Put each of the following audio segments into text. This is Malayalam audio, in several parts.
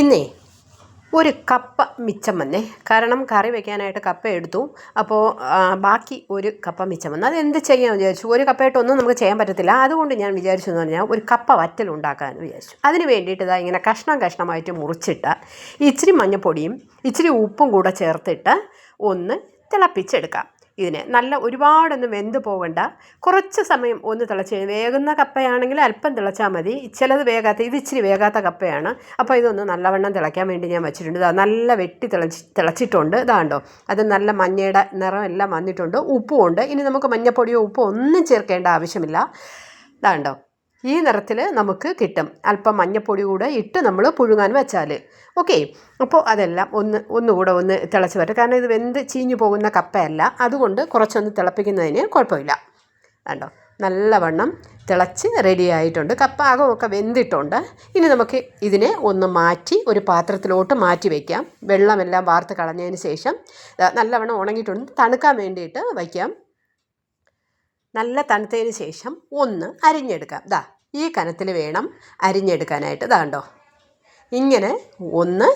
ഇന്നേ ഒരു കപ്പ മിച്ചം വന്നേ. കാരണം കറി വെക്കാനായിട്ട് കപ്പ എടുത്തു. അപ്പോൾ ബാക്കി ഒരു കപ്പ മിച്ചം വന്നു. അതെന്ത് ചെയ്യാൻ വിചാരിച്ചു? ഒരു കപ്പയായിട്ടൊന്നും നമുക്ക് ചെയ്യാൻ പറ്റത്തില്ല. അതുകൊണ്ട് ഞാൻ വിചാരിച്ചു എന്ന് പറഞ്ഞാൽ ഒരു കപ്പ വറ്റൽ ഉണ്ടാക്കാമെന്ന് വിചാരിച്ചു. അതിന് വേണ്ടിയിട്ട് ഇതാ ഇങ്ങനെ കഷ്ണം കഷ്ണമായിട്ട് മുറിച്ചിട്ട് ഇച്ചിരി മഞ്ഞൾപ്പൊടിയും ഇച്ചിരി ഉപ്പും കൂടെ ചേർത്തിട്ട് ഒന്ന് തിളപ്പിച്ചെടുക്കാം. ഇതിനെ. നല്ല ഒരുപാടൊന്നും വെന്ത് പോകണ്ട കുറച്ച് സമയം ഒന്ന് തിളച്ച് വേകുന്ന കപ്പയാണെങ്കിൽ അല്പം തിളച്ചാൽ മതി. ചിലത് വേകാത്ത ഇത് ഇച്ചിരി വേകാത്ത കപ്പയാണ്. അപ്പോൾ ഇതൊന്ന് നല്ലവണ്ണം തിളയ്ക്കാൻ വേണ്ടി ഞാൻ വെച്ചിട്ടുണ്ട്. ഇതാ നല്ല വെട്ടി തിളച്ച് തിളച്ചിട്ടുണ്ട്. ഇതാണ്ടോ അത് നല്ല മഞ്ഞയുടെ നിറമെല്ലാം വന്നിട്ടുണ്ട്. ഉപ്പും ഉണ്ട്. ഇനി നമുക്ക് മഞ്ഞപ്പൊടിയോ ഉപ്പോ ഒന്നും ചേർക്കേണ്ട ആവശ്യമില്ല. ഇതാണ്ടോ ഈ നിറത്തിൽ നമുക്ക് കിട്ടും. അല്പം മഞ്ഞപ്പൊടി കൂടെ ഇട്ട് നമ്മൾ പുഴുങ്ങാൻ വെച്ചാൽ ഓക്കെ? അപ്പോൾ അതെല്ലാം ഒന്ന് ഒന്നുകൂടെ ഒന്ന് തിളച്ച് വരട്ടെ. കാരണം ഇത് വെന്ത് ചീഞ്ഞു പോകുന്ന കപ്പയല്ല. അതുകൊണ്ട് കുറച്ചൊന്ന് തിളപ്പിക്കുന്നതിന് കുഴപ്പമില്ല. കണ്ടോ? നല്ലവണ്ണം തിളച്ച് റെഡി ആയിട്ടുണ്ട് കപ്പ ആകമൊക്കെ വെന്തിട്ടുണ്ട്. ഇനി നമുക്ക് ഇതിനെ ഒന്ന് മാറ്റി ഒരു പാത്രത്തിലോട്ട് മാറ്റി വയ്ക്കാം വെള്ളമെല്ലാം വാർത്ത് കളഞ്ഞതിന് ശേഷം നല്ലവണ്ണം ഉണങ്ങിയിട്ടുണ്ട്. തണുക്കാൻ വേണ്ടിയിട്ട് വയ്ക്കാം. നല്ല തണുത്തതിന് ശേഷം ഒന്ന് അരിഞ്ഞെടുക്കാം. ദാ ഈ കനത്തിൽ വേണം അരിഞ്ഞെടുക്കാനായിട്ട്. ദാണ്ടോ ഇങ്ങനെ ഒന്ന്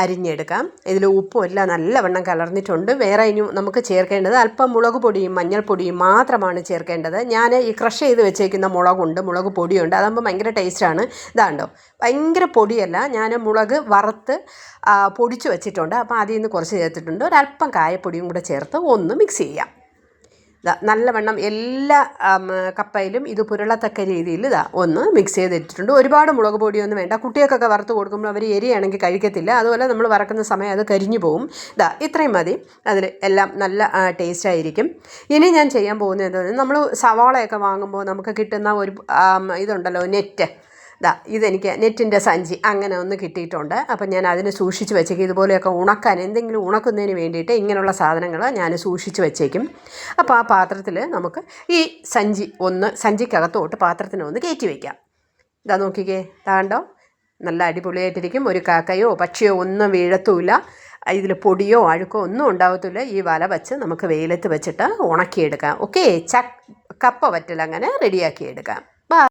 അരിഞ്ഞെടുക്കാം. ഇതിൽ ഉപ്പും എല്ലാം നല്ലവണ്ണം കലർന്നിട്ടുണ്ട്. വേറെ ഇനി നമുക്ക് ചേർക്കേണ്ടത് അല്പം മുളക് പൊടിയും മഞ്ഞൾപ്പൊടിയും മാത്രമാണ് ചേർക്കേണ്ടത്. ഞാൻ ഈ ക്രഷ് ചെയ്ത് വെച്ചേക്കുന്ന മുളകുണ്ട്. മുളക് പൊടിയുണ്ട്. അതാകുമ്പോൾ ഭയങ്കര ടേസ്റ്റാണ്. ഇതാണ്ടോ ഭയങ്കര പൊടിയല്ല. ഞാൻ മുളക് വറുത്ത് പൊടിച്ച് വെച്ചിട്ടുണ്ട്. അപ്പോൾ അതിൽ നിന്ന് കുറച്ച് ചേർത്തിട്ടുണ്ട്. ഒരല്പം കായപ്പൊടിയും കൂടെ ചേർത്ത് ഒന്ന് മിക്സ് ചെയ്യാം. നല്ലവണ്ണം എല്ലാ കപ്പയിലും ഇത് പുരളത്തക്ക രീതിയിൽ ഇതാ ഒന്ന് മിക്സ് ചെയ്തിട്ടുണ്ട് ഒരുപാട് മുളക് പൊടിയൊന്നും വേണ്ട. കുട്ടികൾക്കൊക്കെ വറുത്ത് കൊടുക്കുമ്പോൾ അവർ എരിയാണെങ്കിൽ കഴിക്കത്തില്ല. അതുപോലെ നമ്മൾ വറക്കുന്ന സമയം അത് കരിഞ്ഞു പോകും ഇതാ ഇത്രയും മതി. അതിൽ എല്ലാം നല്ല ടേസ്റ്റ് ആയിരിക്കും. ഇനി ഞാൻ ചെയ്യാൻ പോകുന്നത് നമ്മൾ സവാളയൊക്കെ വാങ്ങുമ്പോൾ നമുക്ക് കിട്ടുന്ന ഒരു ഇതുണ്ടല്ലോ നെറ്റ് ദാ ഇതെനിക്ക് നെറ്റിന്റെ സഞ്ചി അങ്ങനെ ഒന്ന് കിട്ടിയിട്ടുണ്ട്. അപ്പം ഞാൻ അതിനെ സൂക്ഷിച്ച് വെച്ചേക്കും. ഇതുപോലെയൊക്കെ ഉണക്കാൻ എന്തെങ്കിലും ഉണക്കുന്നതിന് വേണ്ടിയിട്ട് ഇങ്ങനെയുള്ള സാധനങ്ങൾ ഞാൻ സൂക്ഷിച്ച് വെച്ചേക്കും. അപ്പോൾ ആ പാത്രത്തിൽ നമുക്ക് ഈ സഞ്ചി ഒന്ന് സഞ്ചിക്കകത്തോട്ട് പാത്രത്തിന് ഒന്ന് കയറ്റി വയ്ക്കാം ഇതാ നോക്കിക്കേ താണ്ടോ നല്ല അടിപൊളിയായിട്ടിരിക്കും. ഒരു കാക്കയോ പക്ഷിയോ ഒന്നും വീഴത്തുമില്ല. ഇതിൽ പൊടിയോ അഴുക്കോ ഒന്നും ഉണ്ടാകത്തില്ല ഈ വല വെച്ച് നമുക്ക് വെയിലത്ത് വെച്ചിട്ട് ഉണക്കിയെടുക്കാം. ഓക്കെ ച കപ്പ വറ്റൽ അങ്ങനെ റെഡിയാക്കിയെടുക്കാം.